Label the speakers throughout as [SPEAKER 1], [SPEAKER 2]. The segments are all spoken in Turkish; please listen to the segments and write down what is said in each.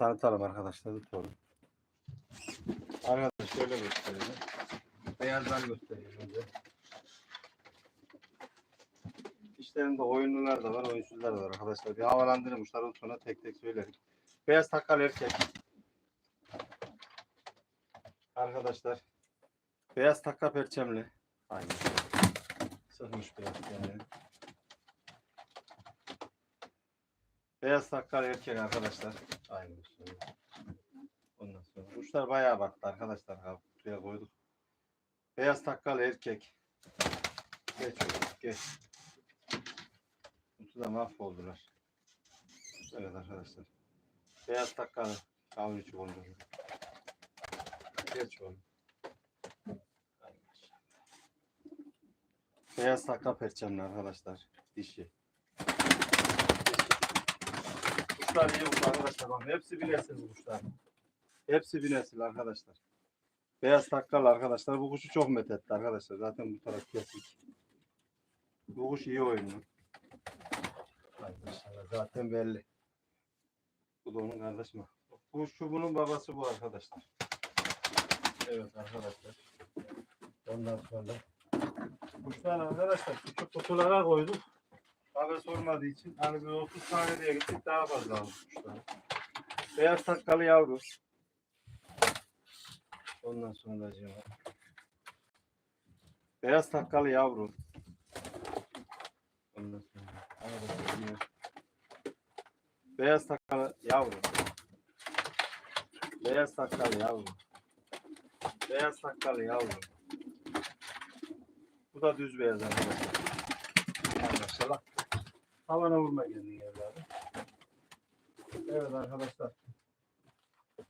[SPEAKER 1] tanıtalım arkadaşlar tutalım. Arkadaşlar şöyle gösterelim. Beyazlar göstereyim önce. İşlerinde oyunlular da var, oyunsuzlar da var arkadaşlar. Bir havalandırmışlar onu sonra tek tek söylerim. Beyaz takal erkek. Arkadaşlar. Beyaz takka perçemli. Aynen. Sıkmış beyaz yani. Beyaz takkal erkek arkadaşlar. Şöyle. Ondan sonra kuşlar bayağı baktı arkadaşlar. Kutuya koyduk. Beyaz takkal erkek. Geç geç. Kutuda mahvoldular. Evet arkadaşlar. Beyaz takkalı. İçi boncuğu. Geç oğlum. Beyaz takka perçemli arkadaşlar. Dişi. Kuşlar iyi kuş arkadaşlar. Bak hepsi bir nesil bu kuşlar. Hepsi bir nesil arkadaşlar. Beyaz takkalı arkadaşlar. Bu kuşu çok methetti arkadaşlar. Zaten bu taraf kesik. Bu kuş iyi oynuyor. Maşallah. Zaten belli. Bu da onun kardeş mi? Bu şu bunun babası bu arkadaşlar. Evet arkadaşlar. Ondan sonra kuşlar arkadaşlar küçük kutulara koyduk. Haber sormadığı için hani bir 30 tane diye gittik daha fazla aldık kuşları. Beyaz takkalı yavru. Ondan sonra acaba. Beyaz takkalı yavru. Ondan sonra. Beyaz takkalı yavru. Beyaz takkalı yavru. Beyaz takkalı yavru. Bu da düz beyaz arkadaşlar. Maşallah. Havana vurma kendini evladım. Evet arkadaşlar.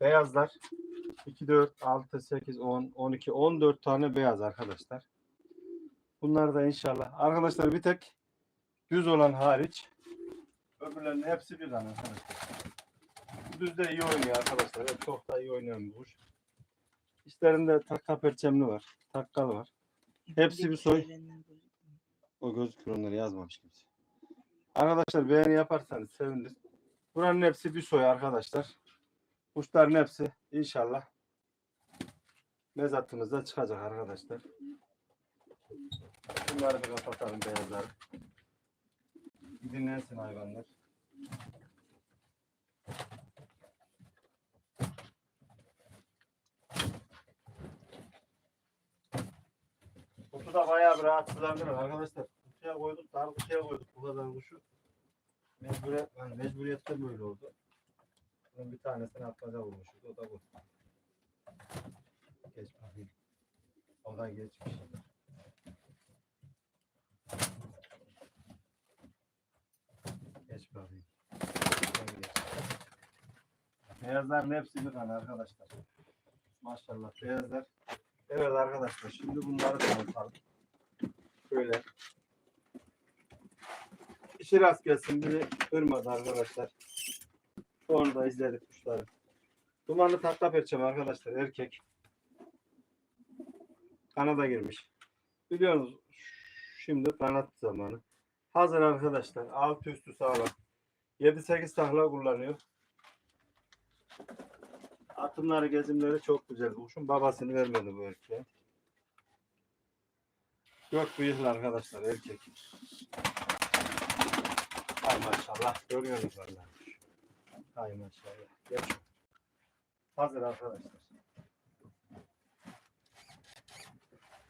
[SPEAKER 1] Beyazlar 2, 4, 6, 8, 10, 12, 14 tane beyaz arkadaşlar. Bunlar da inşallah. Arkadaşlar bir tek düz olan hariç öbürlerinin hepsi bir tane arkadaşlar. Bu düz de iyi oynuyor arkadaşlar. Evet, çok da iyi oynayan bir kuş. İşlerinde takka perçemli var. Takkalı var. Hepsi bir soy. O gözüküyor onları yazmamış kimse. Arkadaşlar beğeni yaparsanız sevinirim. Buranın hepsi bir soy arkadaşlar. Kuşların hepsi inşallah mezatımızda çıkacak arkadaşlar. Bunları bir kapatalım beyazları. Dinlensin hayvanlar. Kutuda bayağı bir rahatsızlandılar arkadaşlar. Kutuya koyduk, dar kutuya koyduk bu kadar kuşu. Mecburiyet, yani mecburiyette böyle oldu. Bunun bir tanesini atmaca vurmuşuz. O da bu. Geç bakayım. O da geçmiş. Geç bakayım. Beyazların hepsi bir tane arkadaşlar. Maşallah beyazlar. Evet arkadaşlar şimdi bunları tanıtalım. Şöyle. İşi rast gelsin biri kırmadı arkadaşlar. Onu da izledik kuşları. Dumanlı takla perçem arkadaşlar erkek. Kanada girmiş. Biliyorsunuz şimdi kanat zamanı. Hazır arkadaşlar. Altı üstü sağlam. 7-8 takla kullanıyor. Atımları gezimleri çok güzel. Kuşun babasını vermedi bu erkeğe. Gök bıyıklı arkadaşlar erkek. Maşallah. Görüyorsunuz vallahi. Ay maşallah. Geç. Hazır arkadaşlar.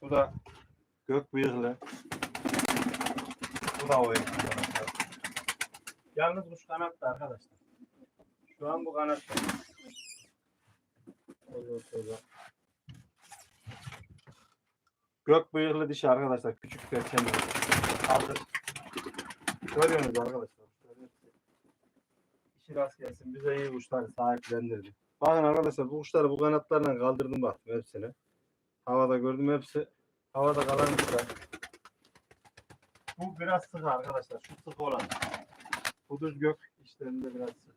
[SPEAKER 1] Bu da gök bıyıklı. Bu da oyun arkadaşlar. Yalnız kuş kanattı arkadaşlar. Şu an bu kanatta. Ondan sonra. Gök bıyıklı dişi arkadaşlar. Küçük perçemli. Hazır. Görüyorsunuz arkadaşlar. İşi rast gelsin. Bize iyi kuşları sahiplendirdi. Bakın arkadaşlar bu kuşları bu kanatlarla kaldırdım baktım hepsini. Havada gördüm hepsi. Havada kalan kuşlar. Bu biraz sık arkadaşlar. Şu sık olan. Bu gök işlerinde biraz sık.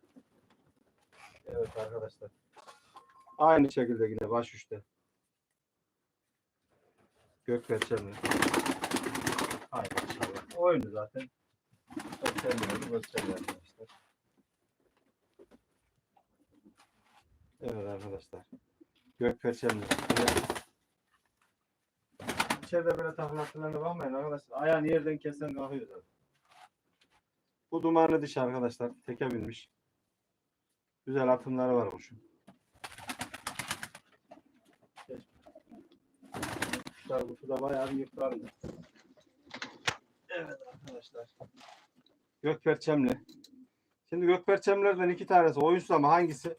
[SPEAKER 1] Evet arkadaşlar. Aynı şekilde yine baş üçte. Gök perçemli. Maşallah. Oyunu zaten. Perçemli gösterdi arkadaşlar. Evet arkadaşlar. Gökperçemli. İçeride böyle taklattılarına bakmayın arkadaşlar. Ayağını yerden kesen kalkıyor zaten. Bu dumanlı dişi arkadaşlar. Teke binmiş. Güzel atımları var kuşun. Kuşlar kutuda bayağı bir yıprandı. Evet arkadaşlar. Gökperçemli. Şimdi gökperçemlerden iki tanesi oyuncu ama hangisi?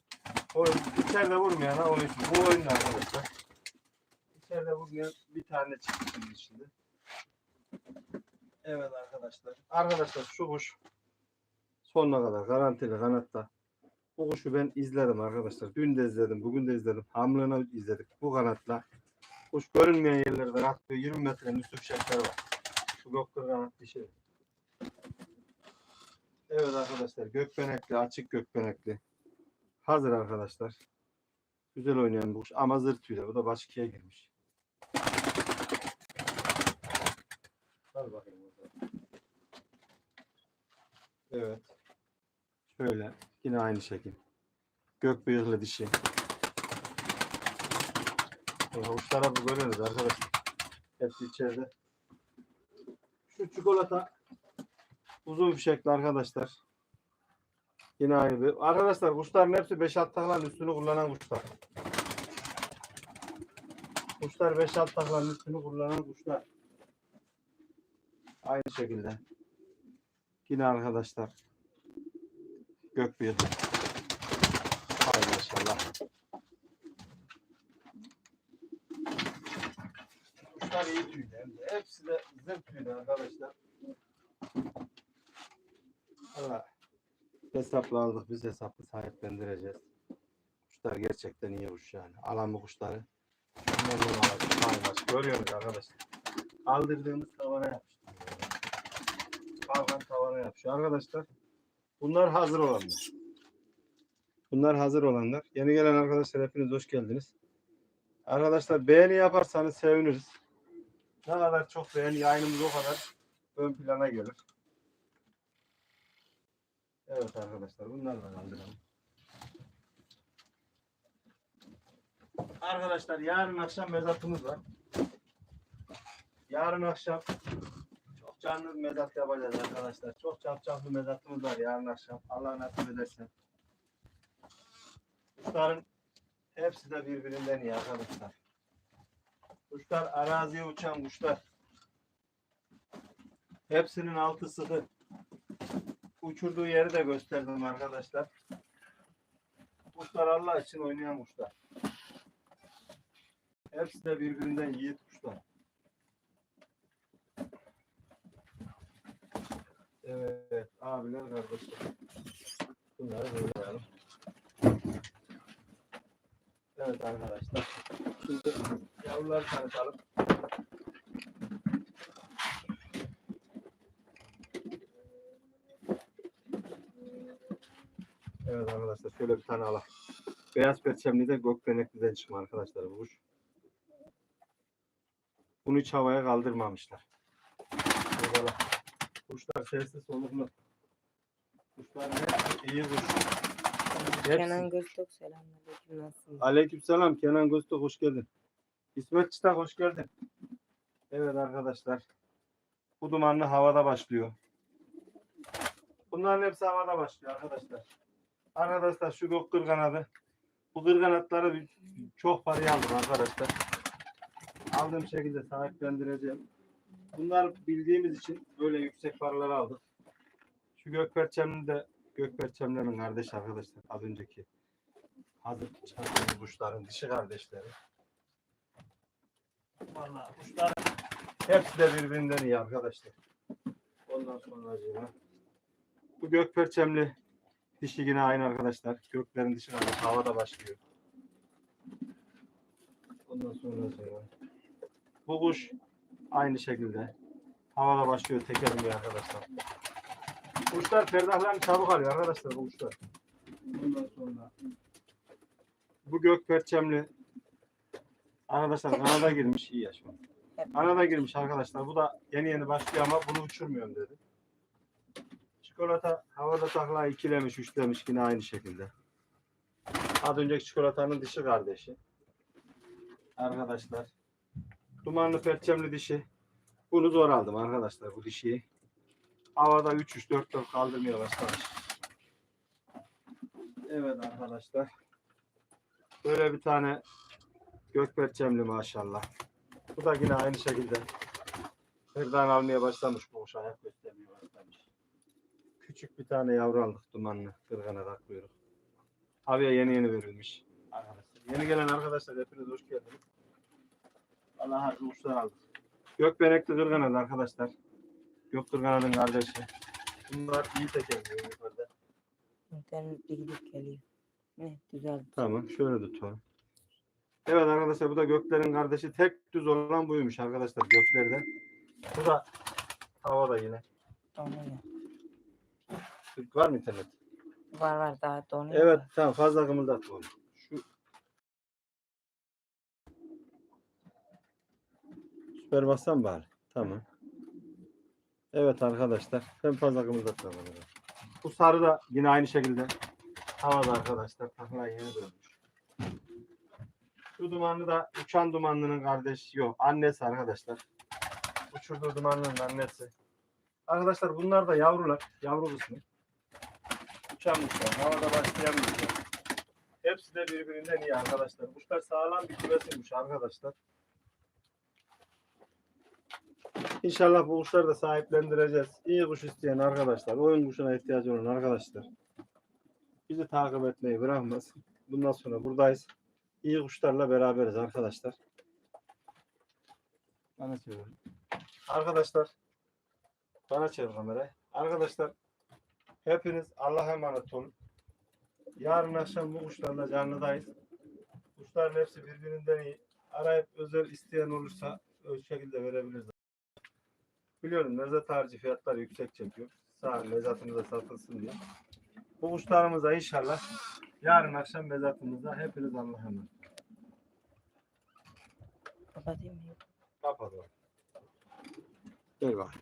[SPEAKER 1] Oyun. İçeride vurmayan ha oyuncu. Bu oyun arkadaşlar. İçeride vurmayan bir tane çıktı şimdi içinde. Evet arkadaşlar. Arkadaşlar şu kuş sonuna kadar garantili kanatta. Bu kuşu ben izledim arkadaşlar. Dün de izledim, bugün de izledim. Hamlığını izledik. Bu kanatla. Kuş görünmeyen yerlerden atlıyor. 20 metrenin üstü fişekleri var. Şu gökkır kanat dişi. Evet arkadaşlar gökbenekli, açık gökbenekli. Hazır arkadaşlar. Güzel oynayan bu kuş ama tüyde. Bu da baş girmiş. Al bakayım. Evet. Şöyle. Yine aynı şekil. Gök bıyıklı dişi. Avuçlara bu görüyoruz arkadaşlar. Hepsi içeride. Şu çikolata uzun fişekli arkadaşlar. Yine aynı. Arkadaşlar kuşların hepsi 5-6 taklanın üstünü kullanan kuşlar. Kuşlar 5-6 taklanın üstünü kullanan kuşlar. Aynı şekilde. Yine arkadaşlar. Gök bir. Hay maşallah. Kuşlar iyi tüylü. Hepsi de zırt tüylü arkadaşlar. Allah hesapla aldık. Biz hesaplı sahiplendireceğiz. Kuşlar gerçekten iyi kuş yani. Alan bu kuşları. Memnun olduk. Hay maş. Görüyorsunuz arkadaşlar. Kaldırdığımız tavana yapıştı. Kalkan tavana yapışıyor. Arkadaşlar bunlar hazır olanlar. Bunlar hazır olanlar. Yeni gelen arkadaşlar hepiniz hoş geldiniz. Arkadaşlar beğeni yaparsanız seviniriz. Ne kadar çok beğeni yayınımız o kadar ön plana gelir. Evet arkadaşlar bunlar da kaldıralım. Arkadaşlar yarın akşam mezatımız var. Yarın akşam çok canlı bir mezat yapacağız arkadaşlar. Çok çapçaplı mezatımız var yarın akşam. Allah nasip ederse. Kuşların hepsi de birbirinden iyi arkadaşlar. Kuşlar araziye uçan kuşlar. Hepsinin altı sıkı. Uçurduğu yeri de gösterdim arkadaşlar. Kuşlar Allah için oynayan kuşlar. Hepsi de birbirinden yiğit kuşlar. Evet abiler kardeşler. Bunları böyle koyalım. Evet arkadaşlar. Şimdi yavruları tanıtalım. Evet arkadaşlar şöyle bir tane alalım. Beyaz perçemli de gökbenekli'den çıkma arkadaşlar bu kuş. Bunu hiç havaya kaldırmamışlar. Bakalım. Kuşlar sessiz soluklu. Kuşlar hep iyi kuş. Hepsi.
[SPEAKER 2] Kenan Göztok selamünaleyküm nasılsın?
[SPEAKER 1] Aleykümselam Kenan Göztürk hoş geldin. İsmet Çıtak hoş geldin. Evet arkadaşlar. Bu dumanlı havada başlıyor. Bunların hepsi havada başlıyor arkadaşlar. Arkadaşlar şu gök kırkanadı. Bu kırkanatları çok paraya aldım arkadaşlar. Aldığım şekilde sahiplendireceğim. Bunlar bildiğimiz için böyle yüksek paraları aldık. Şu gökperçemli de gökperçemlerin kardeş arkadaşlar az önceki hazır çıkarttığımız kuşların dişi kardeşleri. Vallahi kuşlar hepsi de birbirinden iyi arkadaşlar. Ondan sonra acaba. Bu gökperçemli dişi yine aynı arkadaşlar. Göklerin dişi kardeş havada başlıyor. Ondan sonra acaba. Bu kuş aynı şekilde havada başlıyor tekerimi arkadaşlar. Kuşlar perdahlarını çabuk alıyor arkadaşlar bu kuşlar. Ondan sonra bu gök perçemli arkadaşlar kanada girmiş iyi yaşma. Kanada girmiş arkadaşlar. Bu da yeni yeni başlıyor ama bunu uçurmuyorum dedi. Çikolata havada takla ikilemiş, üçlemiş yine aynı şekilde. Az önceki çikolatanın dişi kardeşi. Arkadaşlar. Dumanlı perçemli dişi. Bunu zor aldım arkadaşlar bu dişiyi. Havada 3 3 4 4 kaldırmaya başlamış. Evet arkadaşlar. Böyle bir tane gök perçemli maşallah. Bu da yine aynı şekilde hırdan almaya başlamış bu kuş ayak göstermeye başlamış. Küçük bir tane yavru aldık dumanlı kırgana kuyruk. Abiye yeni yeni verilmiş arkadaşlar. Yeni gelen arkadaşlar hepiniz hoş geldiniz. Allah harcı uçlar aldık. Gökbenekli kırganadı arkadaşlar. Gök kırganadın kardeşi. Bunlar iyi tekerliyor yukarıda.
[SPEAKER 2] İnternet bir gidip geliyor. Ne güzel.
[SPEAKER 1] Tamam şöyle tutalım. Evet arkadaşlar bu da göklerin kardeşi. Tek düz olan buymuş arkadaşlar göklerde. Bu da havada yine.
[SPEAKER 2] Donuyor.
[SPEAKER 1] Türk var mı internet?
[SPEAKER 2] Var var daha donuyor.
[SPEAKER 1] Evet
[SPEAKER 2] da.
[SPEAKER 1] tamam fazla kımıldatma onu. Şu Süper bassam bari. Tamam. Evet arkadaşlar. Ben fazla kımıldatma bana. Bu sarı da yine aynı şekilde havada arkadaşlar. Takla yeni dönmüş. Şu dumanlı da uçan dumanlının kardeşi yok. Annesi arkadaşlar. Uçurduğu dumanlının annesi. Arkadaşlar bunlar da yavrular. Yavru kısmı. Uçan kuşlar. Havada başlayan kuşlar. Hepsi de birbirinden iyi arkadaşlar. Kuşlar sağlam bir kümesiymiş arkadaşlar. İnşallah bu kuşları da sahiplendireceğiz. İyi kuş isteyen arkadaşlar, oyun kuşuna ihtiyacı olan arkadaşlar bizi takip etmeyi bırakmasın. Bundan sonra buradayız. İyi kuşlarla beraberiz arkadaşlar. Bana çevir. Arkadaşlar bana çevir kamerayı. Arkadaşlar hepiniz Allah'a emanet olun. Yarın akşam bu kuşlarla canlıdayız. Kuşların hepsi birbirinden iyi. Arayıp özel isteyen olursa o şekilde verebiliriz. Biliyorum mezat harici fiyatlar yüksek çekiyor. Sağ mezatımıza satılsın diye. Bu kuşlarımıza inşallah yarın akşam mezatımızda hepiniz Allah'a emanet.
[SPEAKER 2] Kapatayım mı?
[SPEAKER 1] Kapatalım. Gel bak.